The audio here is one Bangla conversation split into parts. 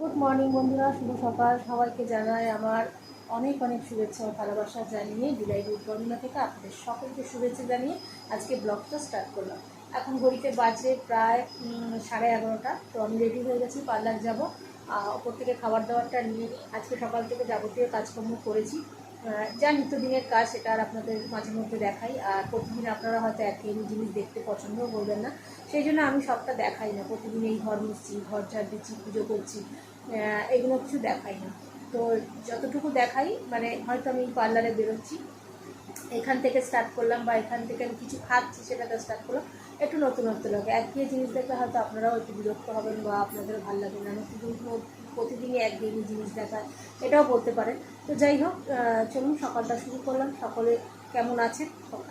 গুড মর্নিং বন্ধুরা। শুভ সকাল। সবাইকে জানাই আমার অনেক অনেক শুভেচ্ছা ও ভালোবাসা জানিয়ে জুলাই রুট বর্ণনা থেকে আপনাদের সকলকে শুভেচ্ছা জানিয়ে আজকে ব্লগটা স্টার্ট করলাম। এখন ঘড়িতে বাজে প্রায় সাড়ে এগারোটা। তো আমি রেডি হয়ে গেছি, পার্লার যাব। ওপর থেকে খাবার দাবারটা নিয়ে আজকে সকাল থেকে যাবতীয় কাজকর্ম করেছি। যা নিত্যদিনের কাজ, সেটা আর আপনাদের মাঝে মধ্যে দেখাই। আর প্রতিদিন আপনারা হয়তো একই জিনিস দেখতে পছন্দও করবেন না। সেই জন্য আমি সবটা দেখাই না। প্রতিদিন এই ঘর মুছছি, ঘর ঝাড় দিচ্ছি, পুজো করছি। এগুলো কিছু দেখাই না তো যতটুকু দেখাই মানে হয়তো আমি পার্লারে বেরোচ্ছি, এখান থেকে স্টার্ট করলাম বা এখান থেকে আমি কিছু খাচ্ছি সেটাতে স্টার্ট করলাম, একটু নতুনত্ব লাগে। একই জিনিস দেখলে হয়তো আপনারাও একটু বিরক্ত হবেন বা আপনাদের ভালো লাগবে না। নতুন প্রতিদিনই একদিনই জিনিস দেখায় এটাও বলতে পারেন। তো যাই হোক চলুন সকালটা শুরু করলাম। সকলে কেমন আছে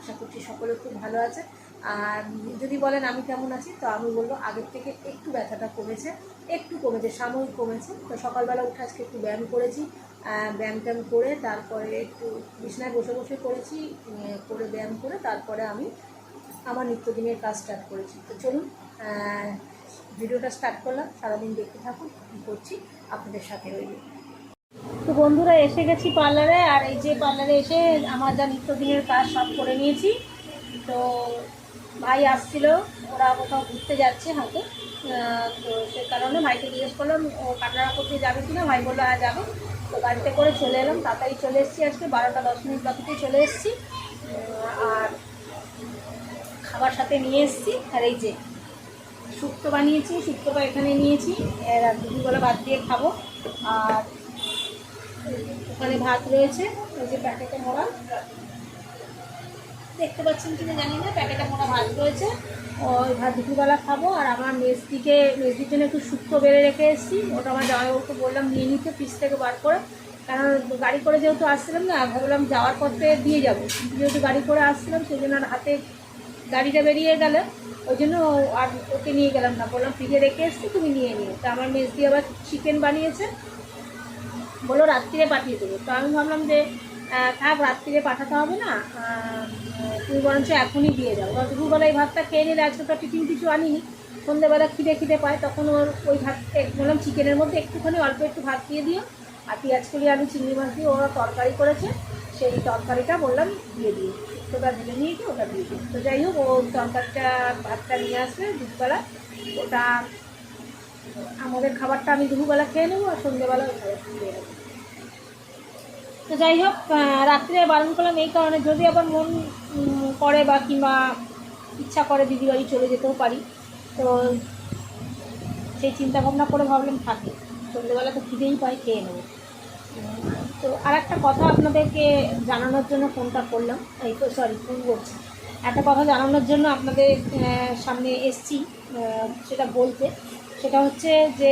আশা করছি সকলে খুব ভালো আছে আর যদি বলেন আমি কেমন আছি, তো আমি বলব আগের থেকে একটু ব্যথাটা কমেছে, একটু কমেছে, সাময়িক কমেছে। তো সকালবেলা উঠে আজকে একটু ব্যায়াম করেছি ব্যায়াম ট্যায়াম করে তারপরে একটু বিছনায় বসে বসে করেছি করে ব্যায়াম করে তারপরে আমি আমার নিত্যদিনের কাজ স্টার্ট করেছি। তো চলুন ভিডিওটা স্টার্ট করলাম, সারাদিন দেখতে থাকুন কী করছি আপনাদের সাথে রইল। তো বন্ধুরা, এসে গেছি পার্লারে, আর এই যে পার্লারে এসে আমার যা নিত্যদিনের কাজ সব করে নিয়েছি। তো ভাই আসছিল, ওরা কোথাও ঘুরতে যাচ্ছে হয়তো। তো সে কারণে ভাইকে জিজ্ঞেস করলাম, ও কাটারা করতে যাবে কিনা? ভাই বলল হ্যাঁ যাবে। তো গাড়িতে করে চলে এলাম, তাড়াতাড়ি চলে এসেছি আজকে, বারোটা দশ মিনিট বাকিতে চলে এসেছি। আর খাবার সাথে নিয়ে এসেছি। আর এই যে শুক্তো বানিয়েছি শুক্তোটা এখানে নিয়েছি। দুপুরবেলা ভাত দিয়ে খাব। আর ওখানে ভাত রয়েছে ওই যে প্যাকেটে মোড়া দেখতে পাচ্ছেন কিনা জানি না, প্যাকেটে মোটা ভাত রয়েছে। ওই ভাত দুপুরবেলা খাব, আর আমার মেজদিকে মেজদির জন্য একটু শুক্তো বেড়ে রেখে এসেছি। ওটা আমার জামাইবাবুকে বললাম, নিয়ে নিতে পিস থেকে বার করে। কারণ গাড়ি করে যেহেতু আসছিলাম না, ভাবলাম যাওয়ার পথে দিয়ে যাব। যেহেতু গাড়ি করে আসছিলাম সেই জন্য আর হাতে গাড়িটা বেরিয়ে গেলে। ওই জন্য আর ওকে নিয়ে গেলাম না। বললাম ফ্রিজে রেখে এসছি, তুমি নিয়ে নিও। তো আমার মেজদি আবার চিকেন বানিয়েছে। বলল, রাত্রিরে পাঠিয়ে দেবো। তো আমি ভাবলাম যে থাক, রাত্রিরে পাঠাতে হবে না। তুমি বরঞ্চ এখনই দিয়ে যাও। কারণ দুপুরবেলা এই ভাতটা খেয়ে নিলে আজকে তো টিফিন কিছু আনিনি। সন্ধ্যেবেলা খিদে খিদে পায়, তখন ওর ওই ভাত বললাম চিকেনের মধ্যে একটুখানি অল্প একটু ভাত দিয়ে দিও। আর পেঁয়াজ করি আলু, চিংড়ি মাছ দিয়ে ওরা তরকারি করেছে। সেই তরকারিটা বললাম দিয়ে দিও। শুক্তোটা ভেজে নিয়ে গিয়ে ওটা দিয়ে দিও। তো যাই হোক, ও তরকারিটা, ভাতটা নিয়ে আসবে দুপুরবেলা। ওটা, আমাদের খাবারটা আমি দুপুরবেলা খেয়ে নেব আর সন্ধ্যেবেলা ওই খাবার দিয়ে নেব তো যাই হোক রাত্রে বারণ করলাম এই কারণে। যদি আবার মন করে বা কিংবা ইচ্ছা করে দিদি বাড়ি চলে যেতেও পারি, তো সেই চিন্তা ভাবনা করে ভাবলাম থাকে। সন্ধ্যেবেলা তো খিদেই পাই খেয়ে নেব। তো আর একটা কথা আপনাদেরকে জানানোর জন্য ফোনটা করলাম। এই তো সরি ফোন করছি। একটা কথা জানানোর জন্য আপনাদের সামনে এসছি সেটা বলতে। সেটা হচ্ছে যে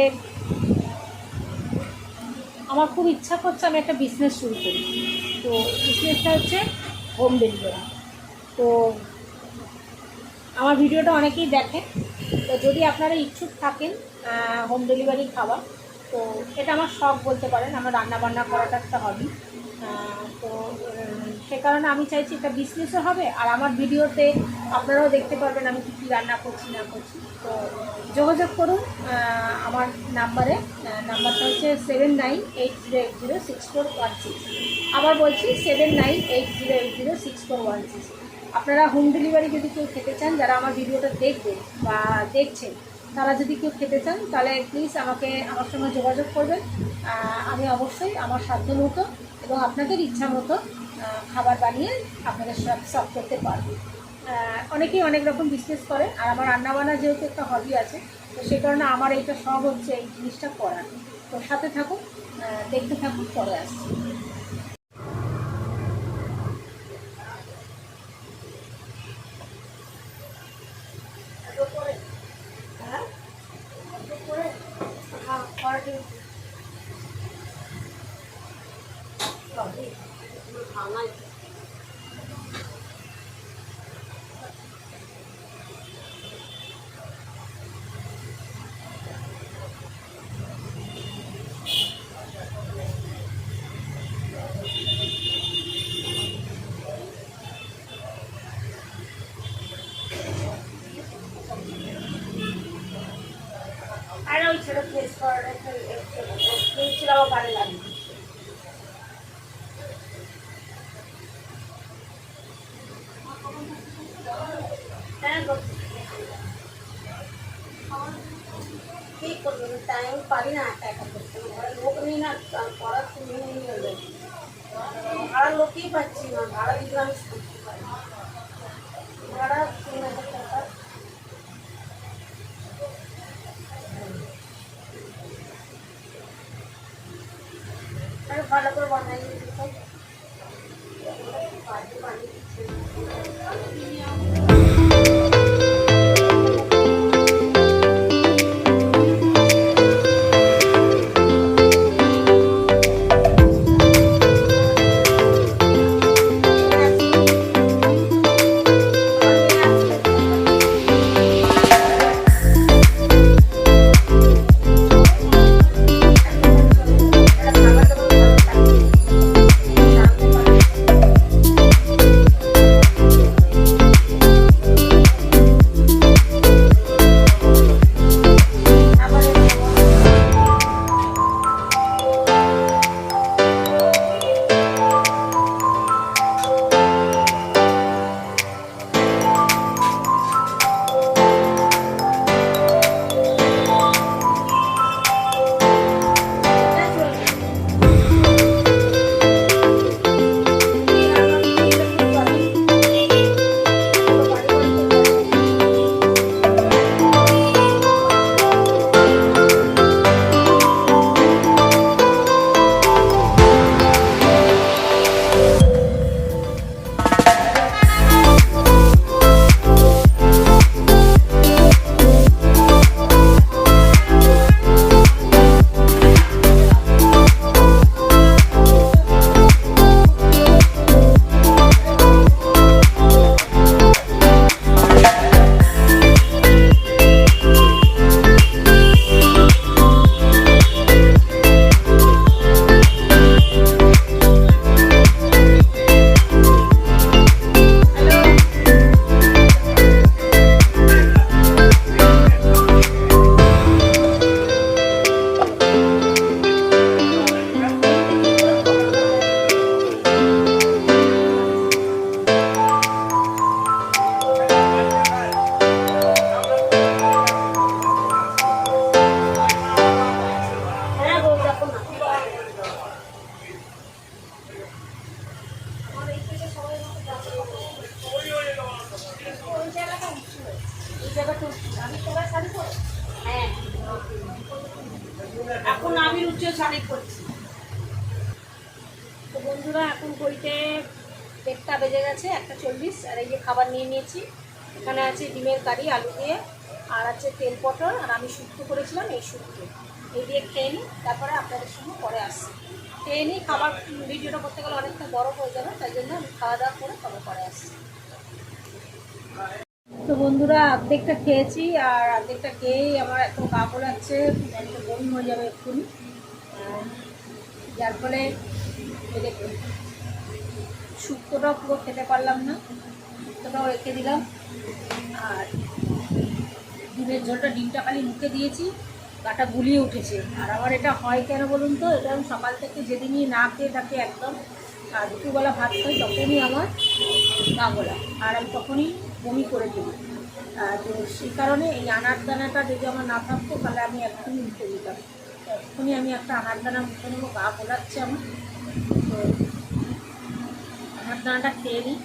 আমার খুব ইচ্ছা করছে আমি একটা বিজনেস শুরু করি। তো বিজনেসটা হচ্ছে হোম ডেলিভারি তো আমার ভিডিওটা অনেকেই দেখেন। তো যদি আপনারা ইচ্ছুক থাকেন হোম ডেলিভারি খাওয়া তো এটা আমার শখ বলতে পারেন, আমার রান্না বান্না করাটা একটা হবি তো সে কারণে আমি চাইছি এটা বিজনেসও হবে। আর আমার ভিডিওতে আপনারাও দেখতে পারবেন আমি কী কী রান্না করছি, না করছি। তো যোগাযোগ করুন আমার নাম্বারে নাম্বারটা হচ্ছে seven nine eight zero eight zero six four one six আবার বলছি seven nine eight zero eight zero six four one six আপনারা হোম ডেলিভারি যদি কেউ খেতে চান, যারা আমার ভিডিওটা দেখবেন বা দেখছেন, তারা যদি কেউ খেতে চান, তাহলে প্লিজ আমাকে, আমার সঙ্গে যোগাযোগ করবেন। আমি অবশ্যই আমার সাধ্য মতো এবং আপনাদের ইচ্ছা মতো খাবার বানিয়ে আপনাদের সব করতে পারব। অনেকেই অনেক রকম বিজনেস করে, আর আমার রান্নাবান্না যেহেতু একটা হবি আছে, তো সেই কারণে আমার এইটা সব হচ্ছে এই জিনিসটা করার তো সাথে থাকুন দেখতে থাকুন, পরে আসছি। ছিল ভালো গাড়ি নিয়েছি। এখানে আছে ডিমের কারি, আলু দিয়ে, আর আছে তেল পটল, আর আমি শুক্তো করেছিলাম এই শুক্তো। এই দিয়ে খেয়ে নিই, তারপরে আপনাদের সঙ্গে পরে আসছি। খেয়ে নিই, খাবার ভিডিওটা করতে গেলে অনেকটা বড় হয়ে যাবে, তাই জন্য আমি খাওয়া দাওয়া করে তবে পরে আসছি। তো বন্ধুরা, অর্ধেকটা খেয়েছি, আর অর্ধেকটা খেয়েই আমার এত গা গোলাচ্ছে একটা বমি হয়ে যাবে এক্ষুনি। যার ফলে শুক্তোটাও পুরো খেতে পারলাম না। শুক্তোটাও রেখে দিলাম। আর ডিমের ঝোলটা ডিমটা খালি মুখে দিয়েছি, গাটা গুলিয়ে উঠেছে। আর আমার এটা হয় কেন বলুন তো? এটা আমি সকাল থেকে যেদিনই না খেয়ে থাকি একদম, আর দুপুরবেলা ভাত খাই তখনই আমার গা গোলা। আর আমি তখনই বমি করে দিই তো সেই কারণে এই আনার দানাটা যদি আমার না থাকতো, তাহলে আমি একদমই মুখে দিতাম। এক্ষুনি আমি একটা আনার দানা মুখে নেব, গা গোলাচ্ছে আমার। তো আনার দানাটা খেয়ে নিই।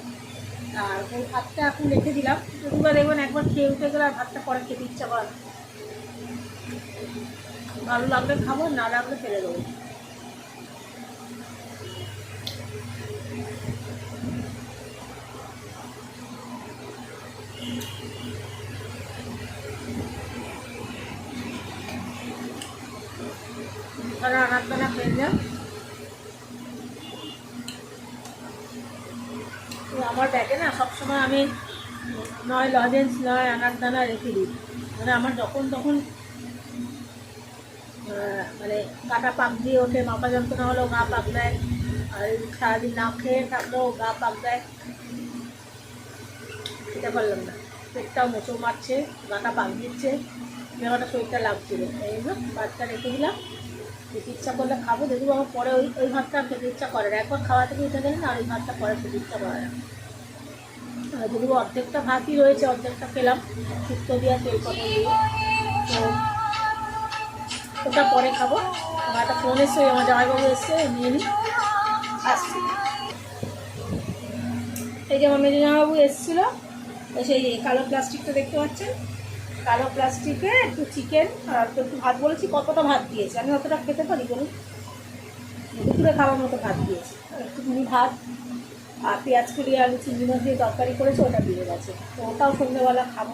আর ওই ভাতটা এখন রেখে দিলাম। যদিও দেখবেন একবার খেয়ে উঠে গেলে আর ভাতটা পরে খেতে ইচ্ছা করে ভালো লাগলে খাব, না লাগলে ফেলে দেবো। তারা আনার দানা খেয়ে যান তো আমার ব্যাগে না সবসময় আমি নয় লজেন্স নয় আনার দানা রেখে দিই। মানে আমার যখন তখন মানে কাটা পাক দিয়ে ওঠে মাপা যন্ত্রণা হলেও গা পাক দেয়, আর সারাদিন না খেয়ে থাকলেও গা পাক দেয়। খেতে পারলাম না। পেটটাও মোচো মারছে, গাটা পাক দিচ্ছে জামাটা শরীরটা লাগছিল এই জন্য ভাতটা রেখে দিলাম। খেতে ইচ্ছা করলে খাব, দেখব আমার পরে ওই ওই ভাতটা খেতে ইচ্ছা করে না। একবার খাওয়া থেকে উঠে গেলে না আর ওই ভাতটা পরে খেতে ইচ্ছা করে না। আর যদি অর্ধেকটা ভাতই রয়েছে, অর্ধেকটা খেলাম। শুক্তো দিয়ে তেল পটল দিয়ে। তো ওটা পরে খাব। আমার ফোন এসছে আমার জামাইবাবু এসছে নিয়ে নিই আসছি। এই যে আমার মেজো জামাইবাবু এসেছিল সেই কালো প্লাস্টিকটা দেখতে পাচ্ছেন? কালো প্লাস্টিকে একটু চিকেন আর তো একটু ভাত বলেছি, কতটা ভাত দিয়েছে? আমি অতটা খেতে পারি বলুন। দুপুরে খাওয়ার মতো ভাত দিয়েছি। একটুখানি ভাত আর পেঁয়াজ কুড়ি আলু, চিংড়ি মাছ দিয়ে তরকারি করেছে, ওটা দিয়ে গেছে। তো ওটাও সন্ধ্যেবেলা খাব।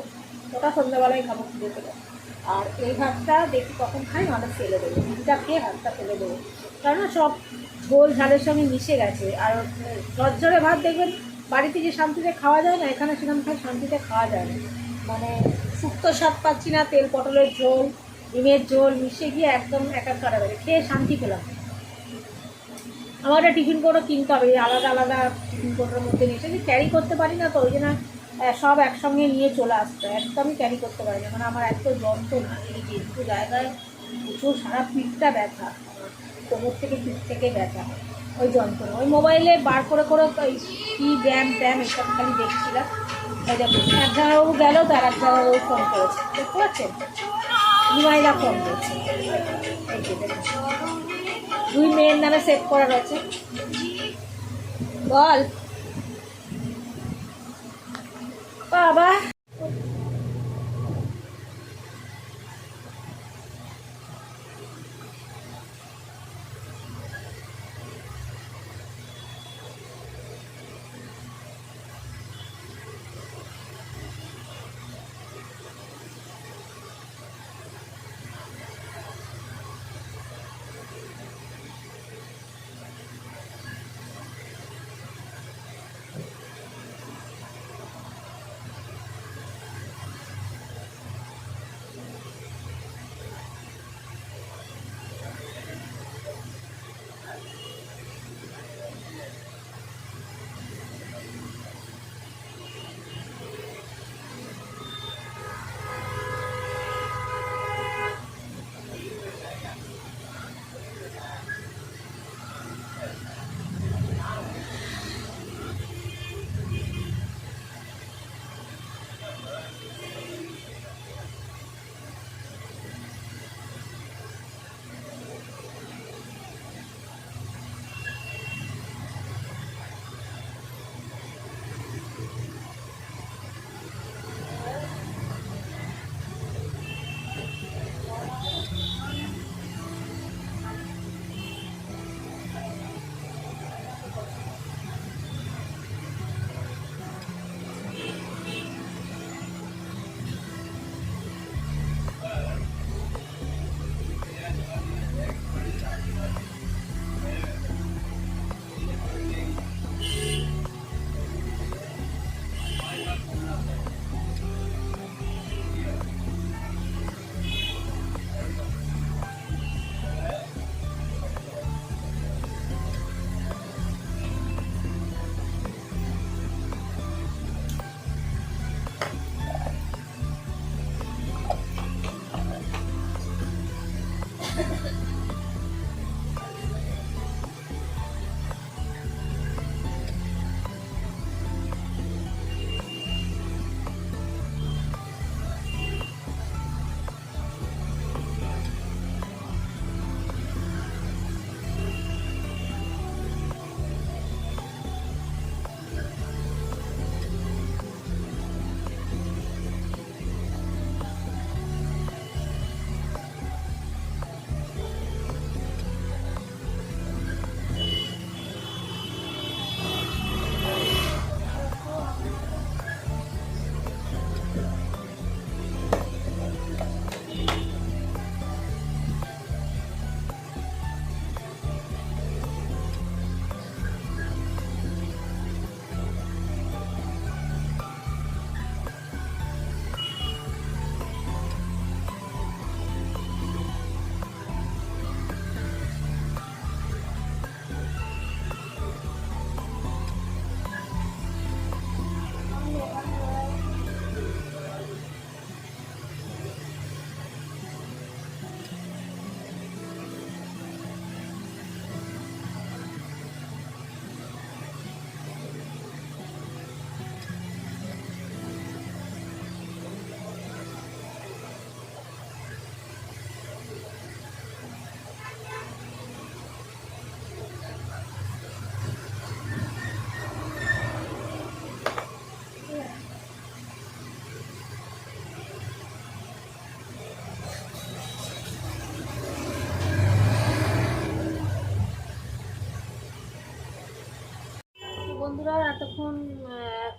ওটা সন্ধ্যেবেলায় খাব খুঁজে পেলে আর এই ভাতটা দেখি কখন খাই আমাদের ফেলে দেবো। দুটা খেয়ে ভাতটা ফেলে দেবো। কারণ সব ঝোল ঝালের সঙ্গে মিশে গেছে। আর ঝরঝরে ভাত দেখবেন, বাড়িতে যে শান্তিতে খাওয়া যায় না, এখানে খাই শান্তিতে খাওয়া যায় না। মানে শুক্তো স্বাদ পাচ্ছি না, তেল, পটলের ঝোল, ডিমের ঝোল, মিশে গিয়ে একদম একাকার খেয়ে শান্তি পেলাম। একটা টিফিন কোডও কিনতে হবে আলাদা আলাদা টিফিন কোডের মধ্যে নিয়ে এসে ক্যারি করতে পারি না তো, ওই জন্য সব একসঙ্গে নিয়ে চলে আসতে একদমই ক্যারি করতে পারি না মানে আমার এত যন্ত্রণা এই যে একটু জায়গায় প্রচুর সারা পিঠটা ব্যথা, কোমর থেকে পিঠ থেকে ব্যথা, ওই যন্ত্রণা ওই মোবাইলে বার করে করে কী ব্যায়াম ব্যায়াম এসব খালি দেখছিলাম এক জামাইবাবু গেল তো আর এক জামাইবাবু ফোন করেছে। দেখতে পাচ্ছেন? নিমাইরা ফোন করেছে। এই যে দুই মেয়ের নামে সেভ করা রয়েছে। বল। বাবা।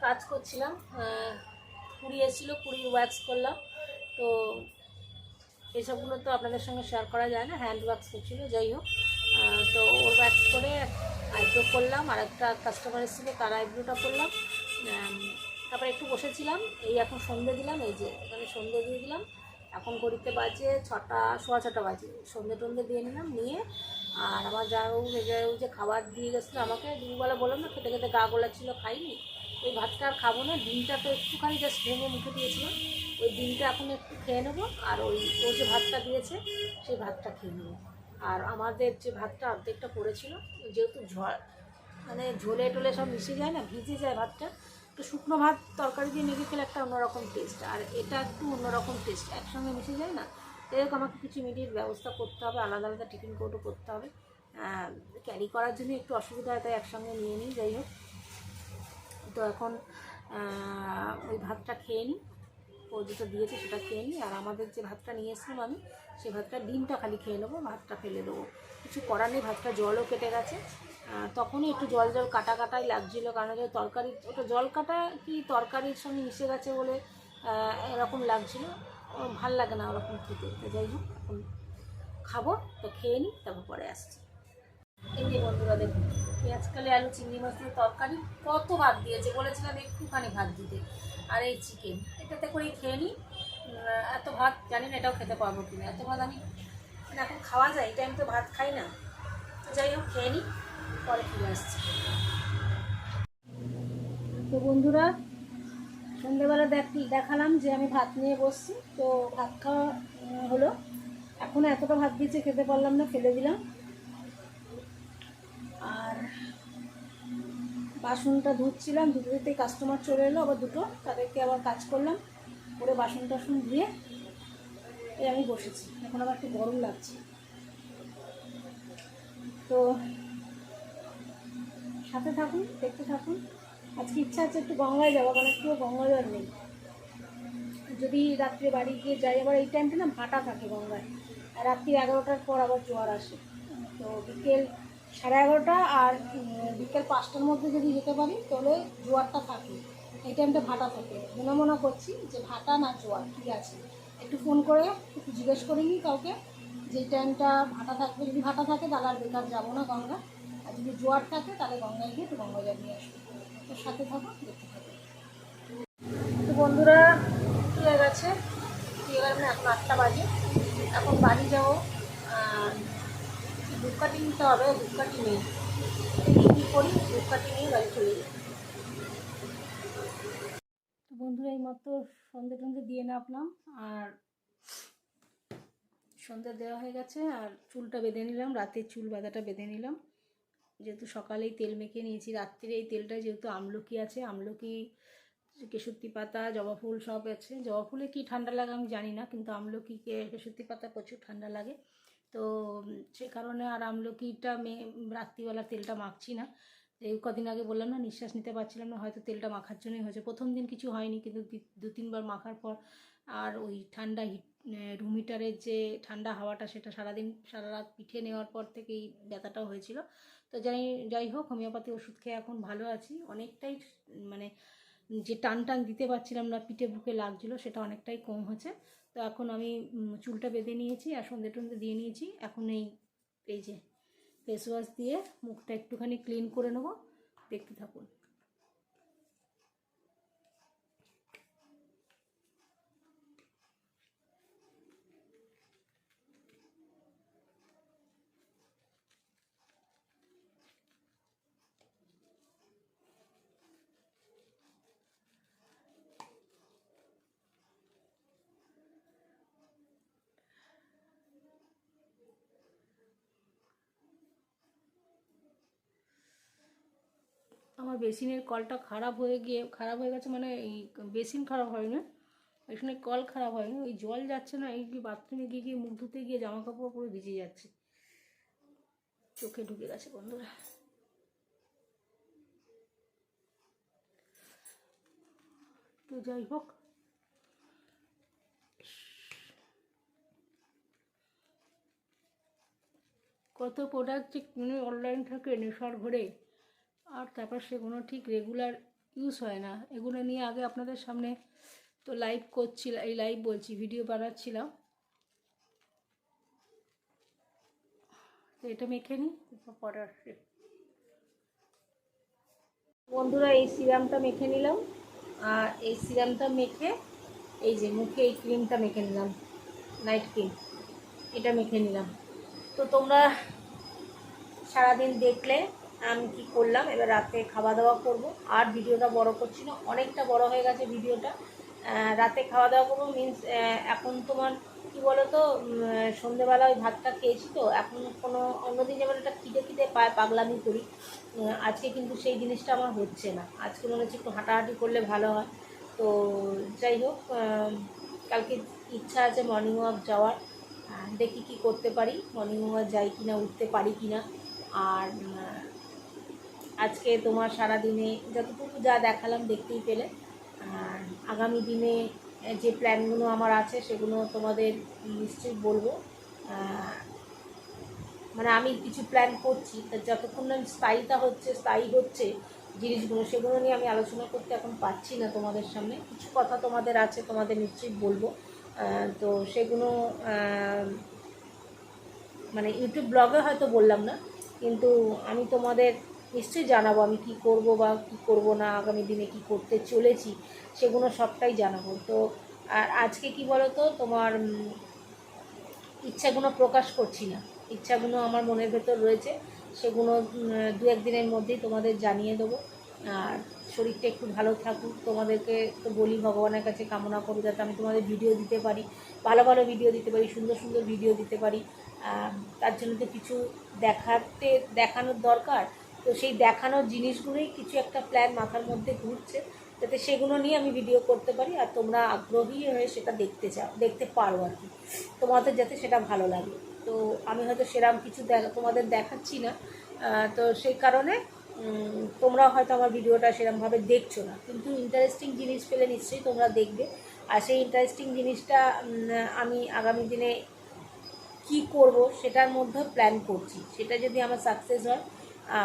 কাজ করছিলাম কুড়ি এসেছিল কুড়ির ওয়াক্স করলাম। তো এইসবগুলো তো আপনাদের সঙ্গে শেয়ার করা যায় না হ্যান্ড ওয়াক্স করছিল, যাই হোক। তো ওর ওয়াক্স করে আইব্রো করলাম আর একটা কাস্টমার এসেছিল, তার আইব্রোটা করলাম। তারপরে একটু বসেছিলাম, এই এখন সন্ধে দিলাম, এই যে এখানে সন্ধে দিয়ে দিলাম। এখন ঘড়িতে বাজে ছটা, সোয়া ছটা বাজে সন্ধে টন্ধে দিয়ে নিলাম, নিয়ে আর আমার যাও যাও যে খাবার দিয়ে গেছিল আমাকে দুবেলা বললাম না, খেতে খেতে গা গোলা ছিল, খাইনি। ওই ভাতটা আর খাব না ডিমটা তো একটুখানি জাস্ট ভেঙে মুখে দিয়েছিলাম। ওই ডিমটা এখন একটু খেয়ে নেব, আর ওই ও যে ভাতটা দিয়েছে, সেই ভাতটা খেয়ে নেব। আর আমাদের যে ভাতটা অর্ধেকটা পড়েছিল, যেহেতু ঝড় মানে ঝোলে টোলে সব মিশে যায় না, ভিজে যায় ভাতটা, তো শুকনো ভাত তরকারি দিয়ে মেখে খেলে একটা অন্যরকম টেস্ট আর এটা একটু অন্যরকম টেস্ট একসঙ্গে মিশে যায় না এরকম আমাকে কিছু ইমিডিয়েট ব্যবস্থা করতে হবে, আলাদা আলাদা টিফিন কোর্টও করতে হবে। ক্যারি করার জন্য একটু অসুবিধা হয়, তাই একসঙ্গে নিয়ে নিই, যাই হোক। তো এখন ওই ভাতটা খেয়ে নিই। ও যেটা দিয়েছে সেটা খেয়ে নিই। আর আমাদের যে ভাতটা নিয়ে এসেছিলাম আমি সেই ভাতটা ডিমটা খালি খেয়ে নেব, ভাতটা ফেলে দেবো। কিছু করার নেই, ভাতটা জলও কেটে গেছে। তখনই একটু জল জল কাটা কাটাই লাগছিল, কারণ ওই তরকারি ওটা জল কাটা কি তরকারির সঙ্গে মিশে গেছে বলে এরকম লাগছিল। ভালো লাগে না ওরকম খেতে। তো যাই হোক, এখন খাব, তো খেয়ে নিই, তারপর পরে আসছি। এই যে বন্ধুরা দেখুন পেঁয়াজকালে আলু, চিংড়ি মাছ দিয়ে তরকারি কত ভাত দিয়েছে, বলেছিলাম একটুখানি ভাত দিতে। আর এই চিকেন এটাতে করেই খেয়ে নিই। এত ভাত, জানি না এটাও খেতে পারব কিনা। এত ভাত আমি মানে এখন খাওয়া যায়, এই টাইম তো ভাত খাই না। তো যাই হোক, খেয়ে নিই, পরে ফিরে আসছি। তো বন্ধুরা সন্ধ্যেবেলা দেখ দেখালাম যে আমি ভাত নিয়ে বসছি, তো ভাত খাওয়া হলো। এখন এতটা ভাত দিয়েছে, খেতে পারলাম না, ফেলে দিলাম। আর বাসনটা ধুচ্ছিলাম, ধুতে ধুতেই কাস্টমার চলে এলো, আবার দুটো। তাদেরকে আবার কাজ করলাম, করে বাসন টাসন ধুয়ে এই আমি বসেছি। এখন আমার একটু গরম লাগছে। তো সাথে থাকুন, দেখতে থাকুন। আজকে ইচ্ছা আছে একটু গঙ্গায় যাব কারণ একটু গঙ্গা জল নেই। যদি রাত্রে বাড়ি গিয়ে যাই, আবার এই টাইমটা না ভাটা থাকে গঙ্গায়। আর রাত্রি এগারোটার পর আবার জোয়ার আসে। তো বিকেল সাড়ে এগারোটা আর বিকেল পাঁচটার মধ্যে যদি যেতে পারি, তাহলে জোয়ারটা থাকে। এই টাইমটা ভাটা থাকে। মনে মনে করছি যে ভাটা না জোয়ার, ঠিক আছে। একটু ফোন করে, একটু জিজ্ঞেস করে নিই কাউকে যে টাইমটা ভাটা থাকবে। যদি ভাটা থাকে, তাহলে আর বেকার যাব না গঙ্গা আর যদি জোয়ার থাকে, তাহলে গঙ্গায় গিয়ে একটু গঙ্গা জল নিয়ে আসব। তো সাথে থাকো তো বন্ধুরা হয়ে গেছে। এবার মানে এখন আটটা বাজে। এখন বাড়ি যাব। আর ধূপকাঠি নিতে হবে ধূপকাঠি নেই। কী করি? ধূপকাঠি নিয়ে বাড়ি চলে যাই। বন্ধুরা, এই মাত্র সন্ধে টন্ধে দিয়ে নামলাম আর সন্ধে দেওয়া হয়ে গেছে, আর চুলটা বেঁধে নিলাম, রাতের চুল বাঁধাটা বেঁধে নিলাম। যেহেতু সকালেই তেল মেখে নিয়েছি, রাত্রিরে এই তেলটা যেহেতু আমলকি আছে, আমলকি কেশুত্তি পাতা, জবা ফুল সব আছে। জবা ফুলে কি ঠান্ডা লাগে আমি জানি না, কিন্তু আমলকিকে কেশুত্তি পাতা প্রচুর ঠান্ডা লাগে। তো সে কারণে আর আমলকিটা মে রাত্রিবেলা তেলটা মাখছি না। এই কদিন আগে বললাম না, নিঃশ্বাস নিতে পারছিলাম না, হয়তো তেলটা মাখার জন্যই হয়েছে। প্রথম দিন কিছু হয়নি, কিন্তু দু তিনবার মাখার পর আর ওই ঠান্ডা হিট রুম হিটারের যে ঠান্ডা হাওয়াটা, সেটা সারাদিন সারা রাত পিঠে নেওয়ার পর থেকেই ব্যথাটাও হয়েছিল। তো যাই যাই হোক, হোমিওপ্যাথি ওষুধ খেয়ে এখন ভালো আছি। অনেকটাই মানে যে টান টান দিতে পারছিলাম না, পিঠে বুকে লাগছিল, সেটা অনেকটাই কম হচ্ছে। তো এখন আমি চুলটা বেঁধে নিয়েছি আর সন্ধে টন্ধে দিয়ে নিয়েছি। এখন এই এই যে ফেস ওয়াশ দিয়ে মুখটা একটুখানি ক্লিন করে নেব। দেখতে থাকুন। আমার বেসিনের কলটা খারাপ হয়ে গিয়ে, খারাপ হয়ে গেছে মানে এই বেসিন খারাপ হয় না এখানে কল খারাপ হয় না ওই জল যাচ্ছে না, এই বাথরুমে গিয়ে গিয়ে মুখ ধুতে গিয়ে জামা কাপড় পুরো ভিজে যাচ্ছে। চোখে ঢুকে গেছে বন্ধুরা। তো যাই হোক। কত প্রোডাক্ট যে কিনে অনলাইন থেকে নেশার ঘরে আর তারপর সেগুলো ঠিক রেগুলার ইউজ হয় না। এগুলো নিয়ে আগে আপনাদের সামনে তো লাইভ করছিলাম এই লাইভ বলছি ভিডিও বানাচ্ছিলাম। তো এটা মেখে নিই আসছে। বন্ধুরা, এই সিরামটা মেখে নিলাম। আর এই সিরামটা মেখে, এই যে মুখে এই ক্রিমটা মেখে নিলাম নাইট ক্রিম এটা মেখে নিলাম। তো তোমরা সারাদিন দেখলে আমি কি করলাম? এবার রাতে খাওয়া দাওয়া করব। আর ভিডিওটা বড় করছি না, অনেকটা বড় হয়ে গেছে ভিডিওটা। রাতে খাওয়া দাওয়া করব মিন্স এখন তোমার কি বলো তো সন্ধেবেলা ওই ভাতটা খেয়েছি তো, এখন কোনো অন্যদিন যেমন একটা খিদে খিদে পায়, পাগলামি করি আজকে কিন্তু সেই জিনিসটা আমার হচ্ছে না। আজকে মনে হচ্ছে একটু হাঁটাহাঁটি করলে ভালো হয়। তো যাই হোক কালকে ইচ্ছা আছে মর্নিং ওয়াক যাওয়ার। দেখি কি করতে পারি মর্নিং ওয়াক যাই কি না উঠতে পারি কি না আর আজকে তোমার সারা দিনে যতটুকু যা দেখালাম দেখতেই পেলে। আর আগামী দিনে যে প্ল্যানগুলো আমার আছে, সেগুলো তোমাদের নিশ্চয়ই বলব। মানে আমি কিছু প্ল্যান করছি, তা যতক্ষণ না স্থায়ীটা হচ্ছে, স্থায়ী হচ্ছে জিনিসগুলো, সেগুলো নিয়ে আমি আলোচনা করতে এখন পাচ্ছি না তোমাদের সামনে। কিছু কথা তোমাদের আছে, তোমাদের নিশ্চয়ই বলব। তো সেগুলো মানে ইউটিউব ব্লগে হয়তো বললাম না, কিন্তু আমি তোমাদের নিশ্চয়ই জানাব আমি কি করব বা কি করব না, আগামী দিনে কি করতে চলেছি, সেগুলো সবটাই জানাব। তো আর আজকে কি বলো তো তোমার ইচ্ছাগুলো প্রকাশ করছি না। ইচ্ছাগুলো আমার মনের ভেতর রয়েছে, সেগুলো দু একদিনের মধ্যেই তোমাদের জানিয়ে দেবো। আর শরীরটা একটু ভালো থাকুক, তোমাদেরকে তো বলি, ভগবানের কাছে কামনা করি, যাতে আমি তোমাদের ভিডিও দিতে পারি, ভালো ভালো ভিডিও দিতে পারি, সুন্দর সুন্দর ভিডিও দিতে পারি। তার জন্য তো কিছু দেখাতে, দেখানোর দরকার তো সেই দেখানোর জিনিসগুলোই কিছু একটা প্ল্যান মাথার মধ্যে ঘুরছে, যাতে সেগুলো নিয়ে আমি ভিডিও করতে পারি, আর তোমরা আগ্রহী হয়ে সেটা দেখতে চাও, দেখতে পারো আর কি। তোমাদের যাতে সেটা ভালো লাগে। তো আমি হয়তো সেরকম কিছু তোমাদের দেখাচ্ছি না তো সেই কারণে তোমরা হয়তো আমার ভিডিওটা সেরকমভাবে দেখছ না। কিন্তু ইন্টারেস্টিং জিনিস পেলে নিশ্চয়ই তোমরা দেখবে। আর সেই ইন্টারেস্টিং জিনিসটা আমি আগামী দিনে কি করব, সেটার মধ্যে প্ল্যান করছি। সেটা যদি আমার সাকসেস হয়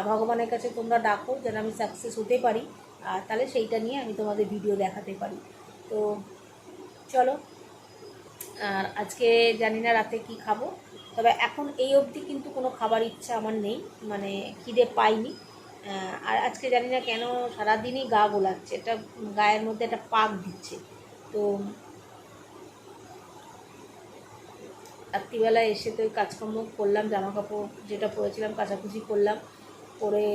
ভগবানের কাছে তোমরা ডাকো যেন আমি সাকসেস হতে পারি। আর তাহলে সেইটা নিয়ে আমি তোমাদের ভিডিও দেখাতে পারি। তো চলো, আর আজকে জানি না রাতে কি খাব। তবে এখন এই অবধি কিন্তু কোনো খাবার ইচ্ছা আমার নেই মানে খিদে পাইনি। আর আজকে জানি না কেন সারাদিনই গা গোলাচ্ছে। এটা গায়ের মধ্যে একটা পাক দিচ্ছে। তো রাত্রিবেলায় এসে তো ওই কাজকর্ম করলাম জামা কাপড় যেটা পরেছিলাম, কাচাকুচি করলাম। করে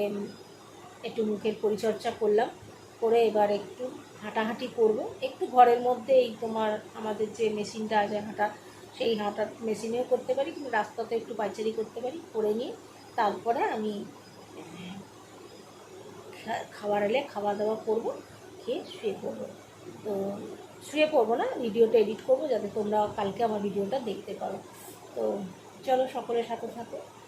একটু মুখের পরিচর্যা করলাম করে এবার একটু হাঁটাহাঁটি করব। একটু ঘরের মধ্যে এই তোমার আমাদের যে মেশিনটা আছে হাঁটা সেই হাঁটা মেশিনেও করতে পারি কিন্তু রাস্তাতে একটু পাইচারি করতে পারি করে নিয়ে তারপরে আমি খাবার এলে খাওয়া দাওয়া করব খেয়ে শুয়ে পড়ব। তো শুয়ে পড়ব না ভিডিওটা এডিট করব যাতে তোমরা কালকে আমার ভিডিওটা দেখতে পারো। তো চলো সকলের সাথে উম,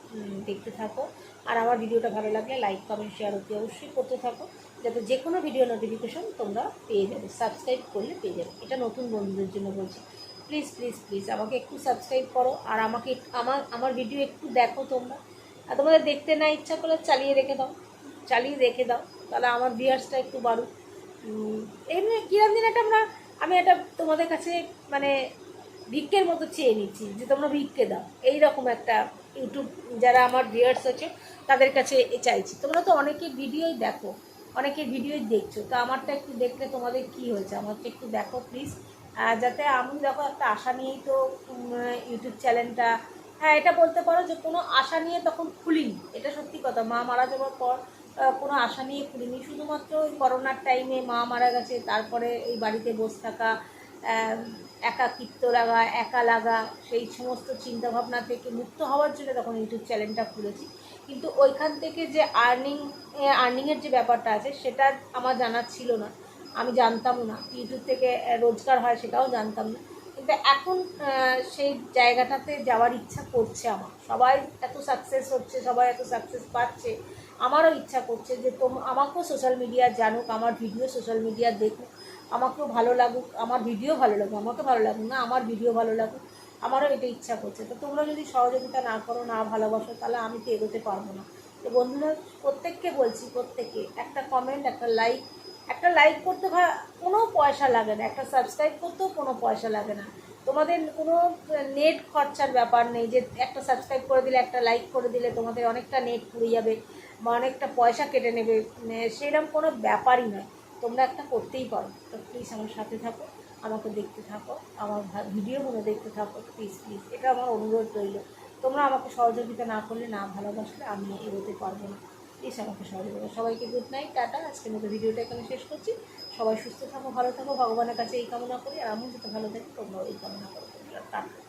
দেখতে থাকো। আর আমার ভিডিওটা ভালো লাগলে লাইক কমেন্ট শেয়ার অতি অবশ্যই করতে থাকো। যাতে যে কোনো ভিডিও নোটিফিকেশন তোমরা পেয়ে যাবে। সাবস্ক্রাইব করলে পেয়ে যাবে। এটা নতুন বন্ধুদের জন্য বলছি। প্লিজ প্লিজ প্লিজ আমাকে একটু সাবস্ক্রাইব করো। আর আমাকে আমার আমার ভিডিও একটু দেখো তোমরা। আর তোমাদের দেখতে না ইচ্ছা করলে চালিয়ে রেখে দাও। চালিয়ে রেখে দাও। তাহলে আমার ভিউয়ার্সটা একটু বাড়ুক। এমনি কিরম দিন একটা আমরা, আমি এটা তোমাদের কাছে মানে ভিক্ষের মতো চেয়ে নিচ্ছি যে তোমরা ভিক্ষে দাও। এই রকম একটা ইউটিউব যারা আমার ভিউয়ার্স আছে, তাদের কাছে চাইছি। তোমরা তো অনেকে ভিডিওই দেখো, অনেকে ভিডিওই দেখছ। তো আমারটা একটু দেখলে তোমাদের কি হয়েছে? আমারটা একটু দেখো প্লিজ যাতে আমি দেখো একটা আশা নিয়েই তো ইউটিউব চ্যানেলটা হ্যাঁ এটা বলতে পারো যে কোনো আশা নিয়ে তখন খুলিনি। এটা সত্যি কথা। মা মারা যাওয়ার পর কোনো আশা নিয়ে খুলিনি। শুধুমাত্র ওই করোনার টাইমে মা মারা গেছে, তারপরে এই বাড়িতে বসে থাকা একাকিত্ব লাগা, একা লাগা, সেই সমস্ত চিন্তাভাবনা থেকে মুক্ত হওয়ার জন্য তখন ইউটিউব চ্যানেলটা খুলেছি। কিন্তু ওইখান থেকে যে আর্নিং আর্নিংয়ের যে ব্যাপারটা আছে, সেটা আমার জানা ছিল না। আমি জানতামও না। ইউটিউব থেকে রোজগার হয় সেটাও জানতাম না। কিন্তু এখন সেই জায়গাটাতে যাওয়ার ইচ্ছা করছে আমার। সবাই এত সাকসেস হচ্ছে, সবাই এত সাকসেস পাচ্ছে। আমারও ইচ্ছা করছে যে তোম, আমাকেও সোশ্যাল মিডিয়া জানুক, আমার ভিডিও সোশ্যাল মিডিয়া দেখুক। আমাকেও ভালো লাগুক, আমার ভিডিও ভালো লাগুক, আমাকে ভালো লাগুক না, আমার ভিডিও ভালো লাগুক, আমারও এটা ইচ্ছা করছে। তো তোমরা যদি সহযোগিতা না করো, না ভালোবাসো, তাহলে আমি তো এগোতে পারব না। তো বন্ধুরা, প্রত্যেককে বলছি, প্রত্যেককে, একটা কমেন্ট একটা লাইক একটা লাইক করতে কোনো পয়সা লাগে না, একটা সাবস্ক্রাইব করতেও কোনো পয়সা লাগে না। তোমাদের কোনো নেট খরচার ব্যাপার নেই, যে একটা সাবস্ক্রাইব করে দিলে, একটা লাইক করে দিলে তোমাদের অনেকটা নেট পুড়ে যাবে, বা অনেকটা পয়সা কেটে নেবে মানে সেরকম কোনো ব্যাপারই নয়। তোমরা একটা করতেই পারো। তো প্লিজ আমার সাথে থাকো, আমাকে দেখতে থাকো, আমার ভিডিওগুলো দেখতে থাকো প্লিজ প্লিজ এটা আমার অনুরোধ রইল। তোমরা আমাকে সহযোগিতা না করলে, না ভালোবাসলে, আমি এগোতে পারব না। প্লিজ আমাকে সহযোগিতা সবাইকে গুড নাইট টাটা। আজকের মতো ভিডিওটা এখানে শেষ করছি। সবাই সুস্থ থাকো, ভালো থাকো, ভগবানের কাছে এই কামনা করি। আর আমি যাতে ভালো থাকি, তোমরাও এই কামনা করো। টাটা।